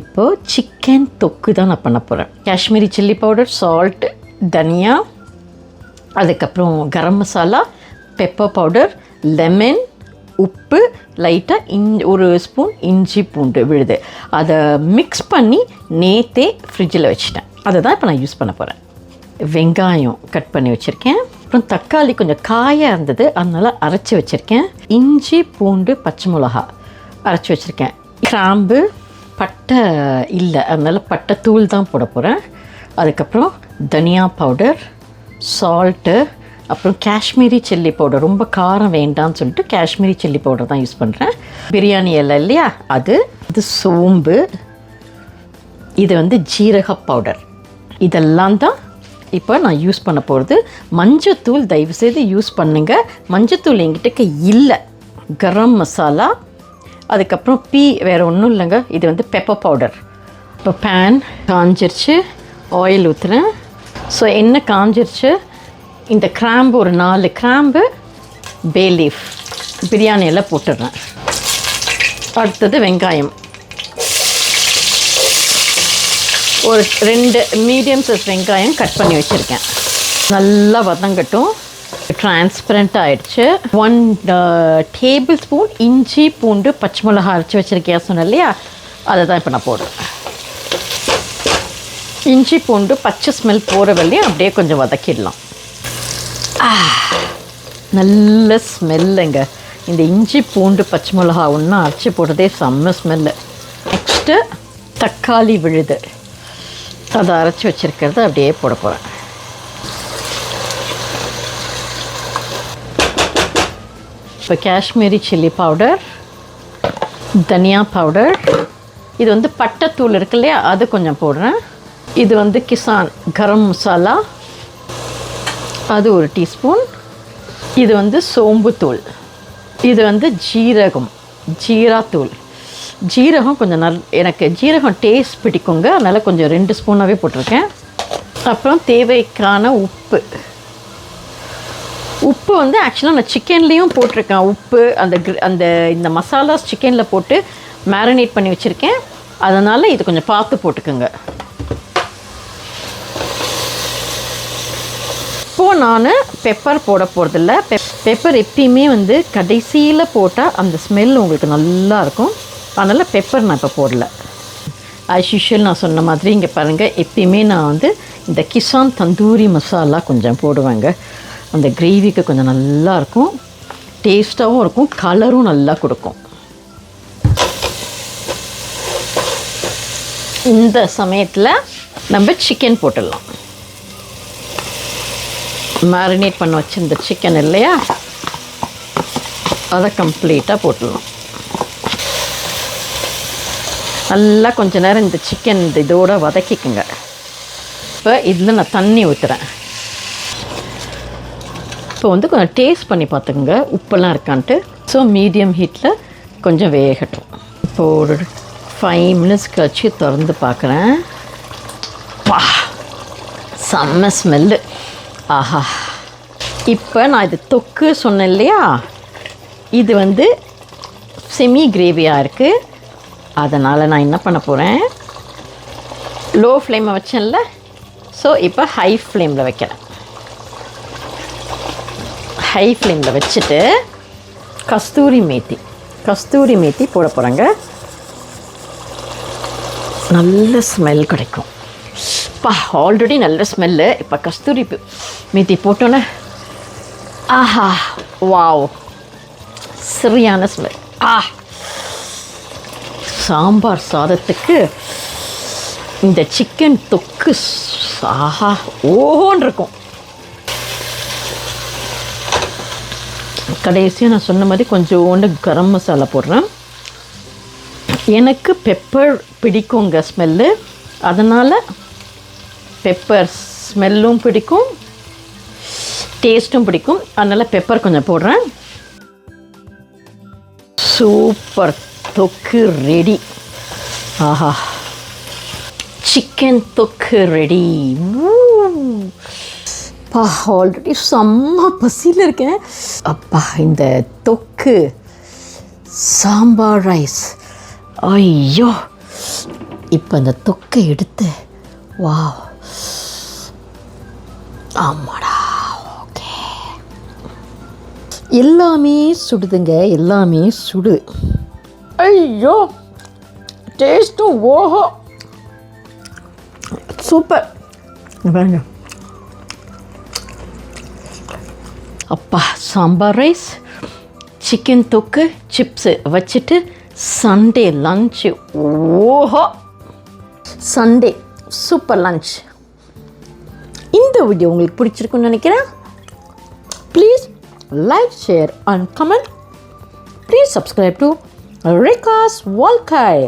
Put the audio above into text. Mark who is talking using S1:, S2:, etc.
S1: இப்போது சிக்கன் தொக்கு தான் நான் பண்ண போகிறேன் காஷ்மீரி சில்லி பவுடர் சால்ட்டு தனியா அதுக்கப்புறம் garam masala pepper powder lemon உப்பு லைட்டாக இன் ஒரு ஸ்பூன் இஞ்சி பூண்டு விழுது. அதை மிக்ஸ் பண்ணி நேத்தே ஃப்ரிட்ஜில் வச்சுட்டேன். அதை தான் இப்போ நான் யூஸ் பண்ண போகிறேன் வெங்காயம் கட் பண்ணி வச்சுருக்கேன். அப்புறம் தக்காளி கொஞ்சம் காயாக இருந்தது அதனால் அரைச்சி வச்சுருக்கேன். இஞ்சி பூண்டு பச்சை மிளகா அரைச்சி வச்சுருக்கேன். கிராம்பு பட்டை இல்லை அதனால் பட்டை தூள் தான் போட போகிறேன் அதுக்கப்புறம் தனியா பவுடர் சால்ட்டு அப்புறம் காஷ்மீரி சில்லி பவுடர் ரொம்ப காரம் வேண்டாம்னு சொல்லிட்டு காஷ்மீரி சில்லி பவுடர் தான் யூஸ் பண்ணுறேன் பிரியாணி எல்லாம் இல்லையா அது இது சோம்பு இது வந்து ஜீரக பவுடர் இதெல்லாம் தான் இப்போ நான் யூஸ் பண்ண போகிறது மஞ்சத்தூள் தயவுசெய்து யூஸ் பண்ணுங்கள் மஞ்சத்தூள் என்கிட்ட இல்லை. கரம் மசாலா அதுக்கப்புறம் பீ வேறு ஒன்றும் இல்லைங்க. இது வந்து பெப்பர் பவுடர் இப்போ பேன் காஞ்சிருச்சு. ஆயில் ஊற்றுறேன் ஸோ என்ன காஞ்சிருச்சு? இந்த கிராம்பு ஒரு நாலு கிராம்பு பே லீஃப் பிரியாணியெல்லாம் போட்டுடுறேன். அடுத்தது வெங்காயம். ஒரு ரெண்டு மீடியம் சைஸ் வெங்காயம் கட் பண்ணி வச்சுருக்கேன். நல்லா வதங்கட்டும். டிரான்ஸ்பரண்ட் ஆயிடுச்சு ஒன் டேபிள் ஸ்பூன் இஞ்சி பூண்டு பச்சை மிளகா அரைச்சி வச்சுருக்கேன் சொன்னேன் இல்லையா? அதை தான் இப்போ நான் போடுறேன். இஞ்சி பூண்டு பச்சை ஸ்மெல் போகிற வரையும் அப்படியே கொஞ்சம் வதக்கிடலாம். நல்ல ஸ்மெல்லுங்க இந்த இஞ்சி பூண்டு பச்சை மிளகா ஒன்றும் அரைச்சி போடுறதே செம்ம ஸ்மெல்லு நெக்ஸ்ட்டு தக்காளி விழுது. அதை அரைச்சி வச்சுருக்கிறத அப்படியே போட போகிறேன் இப்போ காஷ்மீரி சில்லி பவுடர் தனியா பவுடர் இது வந்து பட்டைத்தூள் இருக்கு இல்லையா? அது கொஞ்சம் போடுறேன். இது வந்து கிசான் கரம் மசாலா. அது ஒரு டீஸ்பூன். இது வந்து சோம்புத்தூள் இது வந்து ஜீரகம் ஜீராத்தூள் ஜீரகம் கொஞ்சம் நல் எனக்கு ஜீரகம் டேஸ்ட் பிடிக்குங்க. அதனால் கொஞ்சம் ரெண்டு ஸ்பூனாகவே போட்டிருக்கேன். அப்புறம் தேவைக்கான உப்பு. உப்பு வந்து ஆக்சுவலாக நான் சிக்கன்லேயும் போட்டிருக்கேன். உப்பு அந்த அந்த இந்த மசாலாஸ் சிக்கனில் போட்டு மேரினேட் பண்ணி வச்சுருக்கேன். அதனால் இது கொஞ்சம் பார்த்து போட்டுக்கோங்க. இப்போது நான் பெப்பர் போட போகிறதில்ல பெப் பெப்பர் எப்பயுமே வந்து கடைசியில் போட்டால் அந்த ஸ்மெல் உங்களுக்கு நல்லாயிருக்கும் அதனால் பெப்பர் நான் இப்போ போடல. ஆஸ் யூஷுவல் நான் சொன்ன மாதிரி இங்கே பாருங்கள் எப்பயுமே நான் வந்து இந்த கிசான் தந்தூரி மசாலா கொஞ்சம் போடுவேங்க. அந்த கிரேவிக்கு கொஞ்சம் நல்லா இருக்கும். டேஸ்ட்டாகவும் இருக்கும். கலரும் நல்லா கொடுக்கும். இந்த சமயத்தில் நம்ம சிக்கன் போட்டுடலாம். மேரினேட் பண்ண வச்சிருந்த சிக்கன் இல்லையா? அதை கம்ப்ளீட்டாக போட்டுடலாம். நல்லா கொஞ்ச நேரம் இந்த சிக்கன் இந்த இதோடு வதக்கிக்குங்க. இப்போ இதில் நான் தண்ணி ஊற்றுறேன் இப்போ வந்து கொஞ்சம் டேஸ்ட் பண்ணி பார்த்துக்குங்க. உப்பெல்லாம் இருக்கான்ட்டு. ஸோ மீடியம் ஹீட்டில் கொஞ்சம் வேகட்டும். இப்போ ஒரு ஃபைவ் மினிட்ஸ் கழிச்சு திறந்து பார்க்குறேன். பா! செம்ம ஸ்மெல்லு ஆஹா. இப்போ நான் இது தொக்கு சொன்னேன் இல்லையா? இது வந்து செமி கிரேவியாக இருக்குது அதனால் நான் என்ன பண்ண போகிறேன் லோ ஃப்ளேமை வச்சேன்ல. ஸோ இப்போ ஹை ஃப்ளேமில் வைக்கிறேன். ஹை ஃப்ளேமில் வச்சுட்டு கஸ்தூரி மேத்தி கஸ்தூரி மேத்தி போட போகிறேங்க நல்ல ஸ்மெல் கிடைக்கும். அப்பா ஆல்ரெடி நல்ல ஸ்மெல்லு இப்போ கஸ்தூரி மேத்தி போட்டோன்னே ஆஹா வாவ் சரியான ஸ்மெல் ஆ. சாம்பார் சாதத்துக்கு இந்த சிக்கன் தொக்கு ஆஹா ஓஹோன்னு இருக்கும். கடைசியாக நான் சொன்ன மாதிரி கொஞ்சோண்டு கரம் மசாலா போடுறேன். எனக்கு பெப்பர் பிடிக்குங்க ஸ்மெல்லு அதனால் பெப்பர் ஸ்மெல்லும் பிடிக்கும். டேஸ்ட்டும் பிடிக்கும். அதனால் பெப்பர் கொஞ்சம் போடுறேன். சூப்பர் தொக்கு ரெடி ஆஹா. சிக்கன் தொக்கு ரெடி அப்பா ஆல்ரெடி செம்ம பசியில் இருக்கேன். அப்பா இந்த தொக்கு சாம்பார் ரைஸ் ஐயோ. இப்போ அந்த தொக்கை எடுத்து வா ஆமாடா ஓகே எல்லாமே சுடுதுங்க எல்லாமே சுடு. ஐயோ. டேஸ்ட்டும் ஓஹோ. சூப்பர் பாருங்க. அப்பா சாம்பார் ரைஸ் சிக்கன் தொக்கு சிப்ஸு வச்சுட்டு சண்டே லஞ்சு ஓஹோ! சண்டே சூப்பர் லஞ்ச் இந்த வீடியோ உங்களுக்கு பிடிச்சிருக்குன்னு நினைக்கிறேன். Please like share and comment please subscribe to ரெக்காஸ் வால்காய்